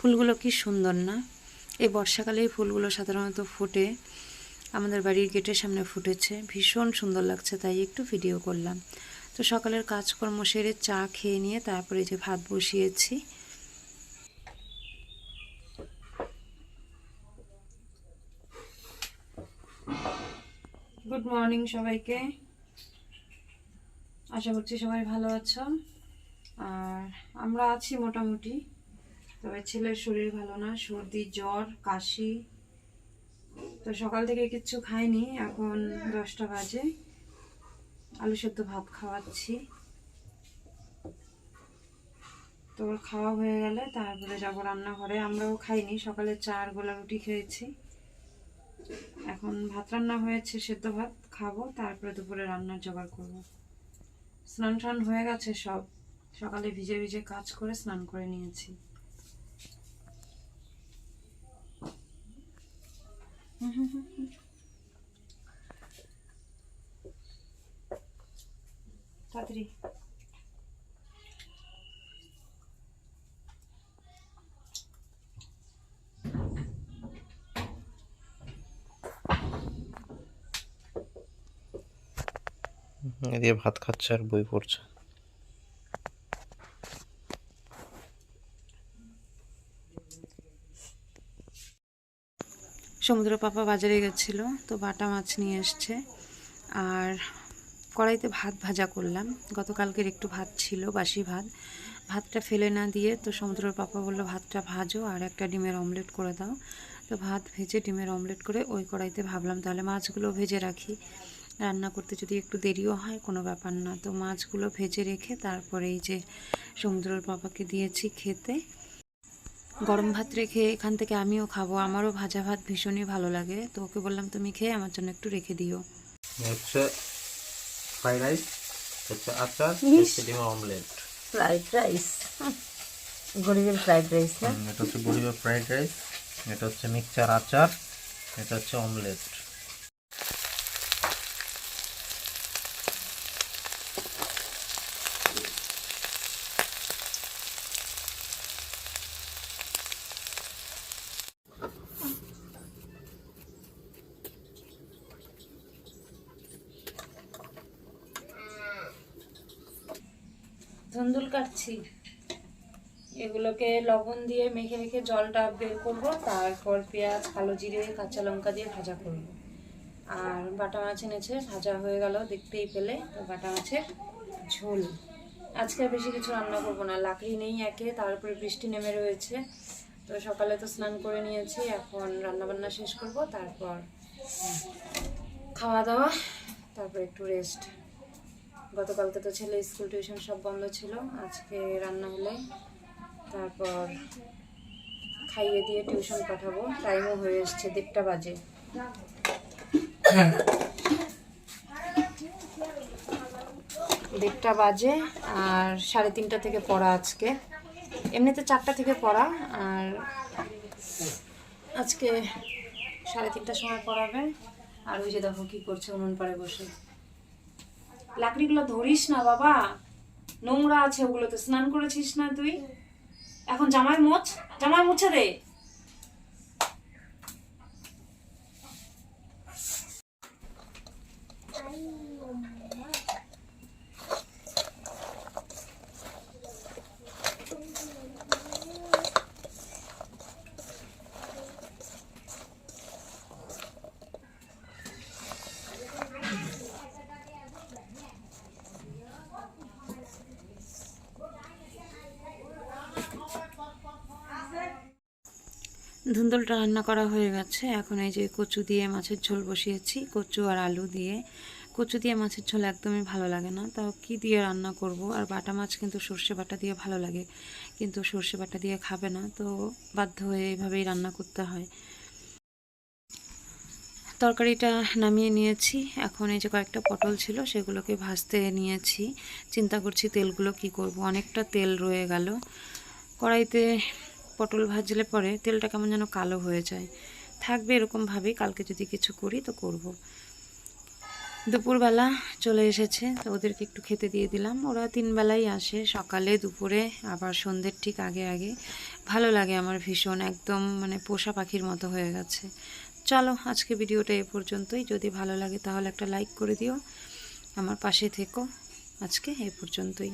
ফুলগুলো কি সুন্দর না? এই বর্ষাকালে এই ফুলগুলো সাধারণত ফুটে, আমাদের বাড়ির গেটের সামনে ফুটেছে। ভীষণ সুন্দর লাগছে, তাই একটু ভিডিও করলাম। তো সকালের কাজকর্ম সেরে চা খেয়ে নিয়ে তারপরে যে ভাত বসিয়েছি। গুড মর্নিং সবাইকে। আশা করছি সবাই ভালো আছো। আর আমরা আছি মোটামুটি। তবে ছেলের শরীর ভালো না, সর্দি, জ্বর, কাশি। তো সকাল থেকে কিচ্ছু খাইনি, এখন দশটা বাজে। আলু সেদ্ধ ভাত খাওয়াচ্ছি। তো খাওয়া হয়ে গেলে তারপরে যাব রান্নাঘরে। আমরাও খাইনি, সকালে চার গোলা রুটি খেয়েছি। এখন ভাত রান্না হয়েছে, সেদ্ধ ভাত খাব, তারপরে দুপুরে রান্নার জোগাড় করব। স্নান টান হয়ে গেছে সব। সকালে ভিজে ভিজে কাজ করে স্নান করে নিয়েছি। তাড়াতাড়ি এদিকে ভাত খাচ্ছে আর বই পড়ছে সমুদ্র পাপা বাজারে গেছিল, তো বাটা মাছ নিয়ে এসছে। আর কড়াইতে ভাত ভাজা করলাম। গতকালকের একটু ভাত ছিল, বাসি ভাত। ভাতটা ফেলে না দিয়ে তো সমুদ্রের পাপা বলল, ভাতটা ভাজো আর একটা ডিমের অমলেট করে দাও। তো ভাত ভেজে ডিমের অমলেট করে ওই কড়াইতে ভাবলাম, তাহলে মাছগুলো ভেজে রাখি। রান্না করতে যদি একটু দেরিও হয়, কোনো ব্যাপার না। তো মাছগুলো ভেজে রেখে তারপরে এই যে সমুদ্রের পাপাকে দিয়েছি খেতে গরম ভাত রেখে এখান থেকে আমিও খাব। আমারও ভাজা ভাত ভীষণই ভালো লাগে। তো ওকে বললাম তুমি খেয়ে আমার জন্য একটু রেখে দিও। হচ্ছে ফ্রাইড রাইস হচ্ছে আচার হচ্ছে ডিমের অমলেট। Fried rice? গরিবের ফ্রাইড রাইস না? এটা হচ্ছে গরিবের ফ্রাইড রাইস এটা হচ্ছে মিক্সচার আচার এটা হচ্ছে অমলেট। ধুন্দুল কাটছি। এগুলোকে লবণ দিয়ে মেখে রেখে জলটা বের করব, তারপর পেঁয়াজ, কালো জিরে, কাঁচা লঙ্কা দিয়ে ভাজা করব। আর বাটা মাছ এনেছে ভাজা হয়ে গেল দেখতেই পেলে বাটা মাছের ঝোল। আজকে বেশি কিছু রান্না করব না, লাকড়ি নেই একে তারপরে বৃষ্টি নেমে রয়েছে। তো সকালে তো স্নান করে নিয়েছি, এখন রান্না বান্না শেষ করব, তারপর খাওয়া দাওয়া, তারপর একটু রেস্ট গতকালকে তো ছেলে স্কুল টিউশন সব বন্ধ ছিল, আজকে রান্না হলে তারপর খাইয়ে দিয়ে টিউশন পাঠাবো, টাইমও হয়ে এসছে দেড়টা বাজে। দেড়টা বাজে আর সাড়ে তিনটা থেকে পড়া আজকে। এমনিতে চারটা থেকে পড়া আর আজকে সাড়ে তিনটার সময় পড়াবে। আর ওই যে দেখো কী করছে উনুন পাড়ে বসে। লাকড়িগুলো ধরিস না, বাবা। নোংরা আছে ওগুলোতে। স্নান করেছিস না তুই? এখন জামাই মোচ জামাই মুছে দে। ধুন্দলটা রান্না করা হয়ে গেছে। এখন এই যে কচু দিয়ে মাছের ঝোল বসিয়েছি। কচু আর আলু দিয়ে। কচু দিয়ে মাছের ঝোল একদমই ভালো লাগে না। তাও কি দিয়ে রান্না করব? আর বাটা মাছ কিন্তু সর্ষে বাটা দিয়ে ভালো লাগে। কিন্তু সর্ষে বাটা দিয়ে খাবে না। তো বাধ্য হয়ে এইভাবেই রান্না করতে হয়। তরকারিটা নামিয়ে নিয়েছি। এখন এই যে কয়েকটা পটল ছিল, সেগুলোকে ভাজতে নিয়েছি। চিন্তা করছি তেলগুলো কি করব? অনেকটা তেল রয়ে গেল। কড়াইতে পটল ভাজলে পরে তেলটা কেমন যেন কালো হয়ে যায়। থাকবে এরকমভাবেই কালকে যদি কিছু করি তো করব। দুপুরবেলা চলে এসেছে, তো ওদেরকে একটু খেতে দিয়ে দিলাম। ওরা তিন বেলাই আসে সকালে, দুপুরে, আবার সন্ধ্যের ঠিক আগে আগে। ভালো লাগে আমার ভীষণ, একদম মানে পোষা পাখির মতো হয়ে গেছে। চলো, আজকে ভিডিওটা এ পর্যন্তই। যদি ভালো লাগে তাহলে একটা লাইক করে দিও। আমার পাশে থেকো। আজকে এ পর্যন্তই।